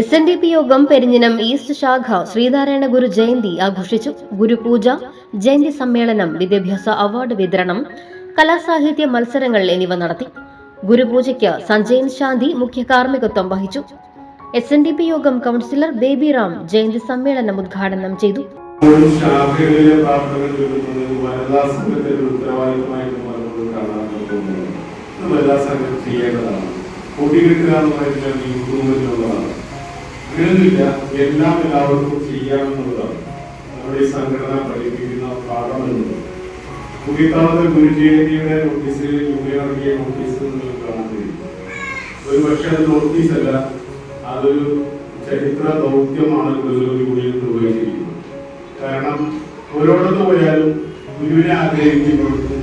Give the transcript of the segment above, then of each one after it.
S N D P യോഗം പെരിഞ്ഞിനം east ശാഖ ശ്രീനാരായണ ഗുരു ജയന്തി ആഘോഷിച്ചു. ഗുരുപൂജ ജയന്തി സമ്മേളനം വിദ്യാഭ്യാസ അവാർഡ് വിതരണം കലാസാഹിത്യ മത്സരങ്ങൾ എന്നിവ നടത്തി. ഗുരുപൂജയ്ക്ക് സഞ്ജയൻ ശാന്തി മുഖ്യ കാർമ്മികത്വം വഹിച്ചു. S N D P Yogam councillor Baby Ram Jayanti സമ്മേളനം ഉദ്ഘാടനം ചെയ്തു. ശാഖകളിലെ എന്ന് ഈ കുടുംബത്തിലുള്ളതാണ്. അങ്ങനെയൊന്നുമില്ല. എല്ലാം എല്ലാവർക്കും ചെയ്യാമെന്നുള്ളതാണ്. നമ്മുടെ ഈ സംഘടന പഠിപ്പിക്കുന്ന പാഠം എന്നുള്ളത് കുടിത്താളത്തെ ഗുരുജയന്തിയുടെ നോട്ടീസിൽ ഇറങ്ങിയ നോട്ടീസ് നിങ്ങൾ കാണാൻ കഴിയും. ഒരു പക്ഷേ അത് അതൊരു ചരിത്ര ദൗത്യമാണ് യൂണിയൻ നിർവഹിച്ചിരിക്കുന്നത്. കാരണം ഓരോടത്ത് പോയാലും ഗുരുവിനെ ആഗ്രഹിക്കുന്നവർക്ക്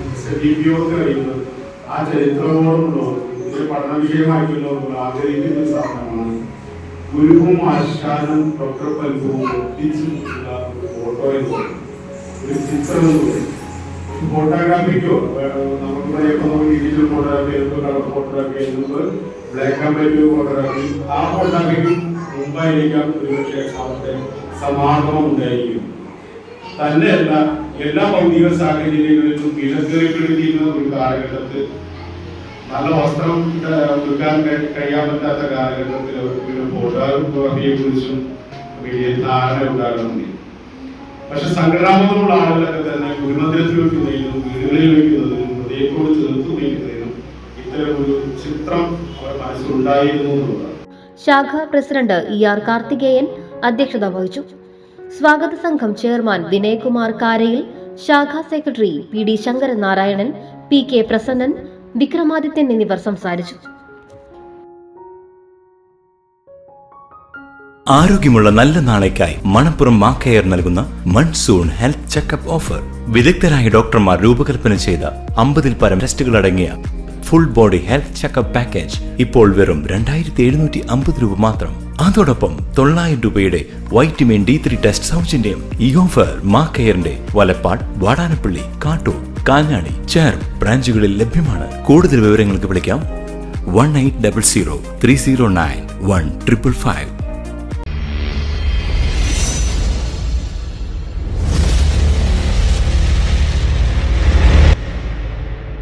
ആ ചരിത്രങ്ങളോടുള്ളവർക്ക് പഠന വിഷയമായിട്ടുള്ളവർക്ക് ആഗ്രഹിക്കുന്ന സാധനമാണ് ഗുരുവും ആശാനും ഡോക്ടർ പൽപ്പും ഒട്ടിച്ചിട്ടുള്ള ഒരു ഫോട്ടോ ഒരു ഫോട്ടോഗ്രാഫിക്കോ നമുക്ക് പറയുമ്പോൾ നമുക്ക് digital photography colour photography black and white photography ആ ഫോട്ടോഗ്രാഫിക്കും മുമ്പായിരിക്കാം ഒരുപക്ഷെ അവിടുത്തെ സമാഗമം ഉണ്ടായിരിക്കും. തന്നെയല്ല എല്ലാ ഭൗതിക സാഹചര്യങ്ങളിലും വിലക്കേർപ്പെടുത്തിയിരുന്ന ഒരു കാലഘട്ടത്തിൽ നല്ല വസ്ത്രം കൊടുക്കാൻ കഴിയാൻ പറ്റാത്ത കാലഘട്ടത്തിൽ അവർക്ക് ഫോട്ടോഗ്രാഫിയെ കുറിച്ചും വലിയ ധാരണ ഉണ്ടാകണമെന്നില്ല പക്ഷെ സംഘടനാബോധമുള്ള ആളുകളൊക്കെ തന്നെ ഗുരുമന്ദിരത്തിൽ വയ്ക്കുന്നതിനും വീടുകളിൽ വയ്ക്കുന്നതിനും ഹൃദയത്തോട് ചേർത്ത് വയ്ക്കുന്നതിനും ഇത്തരം ഒരു ചിത്രം അവർ മനസ്സിലുണ്ടായിരുന്നു എന്നുള്ളതാണ്. ശാഖ പ്രസിഡന്റ് ഇ ആർ കാർത്തികേയൻ അധ്യക്ഷത വഹിച്ചു. സ്വാഗത സംഘം ചെയർമാൻ വിനയകുമാർ കാരയിൽ ശാഖാ secretary P D Sankaranarayanan P K Prasannan Vikramadithyan എന്നിവർ സംസാരിച്ചു. ആരോഗ്യമുള്ള നല്ല നാളേക്കായി മണപ്പുറം മാക്കയർ നൽകുന്ന മൺസൂൺ ഹെൽത്ത് ചെക്കപ്പ് ഓഫർ. വിദഗ്ധരായ ഡോക്ടർമാർ രൂപകൽപ്പന ചെയ്ത അമ്പതിൽ പരം ടെസ്റ്റുകൾ അടങ്ങിയ full body health checkup package ഇപ്പോൾ വെറും രണ്ടായിരത്തി എഴുന്നൂറ്റി അമ്പത് രൂപ മാത്രം. അതോടൊപ്പം തൊള്ളായിരം രൂപയുടെ വൈറ്റമിൻ ഡി ത്രീ ടെസ്റ്റ് സൗജന്യം ഈ ഓഫർ മാക്കയറിന്റെ വലപ്പാട് വാടാനപ്പള്ളി കാട്ടൂർ. കാഞ്ഞാണി ചേർ ബ്രാഞ്ചുകളിൽ ലഭ്യമാണ്. കൂടുതൽ വിവരങ്ങൾക്ക് വിളിക്കാം. One eight double zero three zero nine one triple five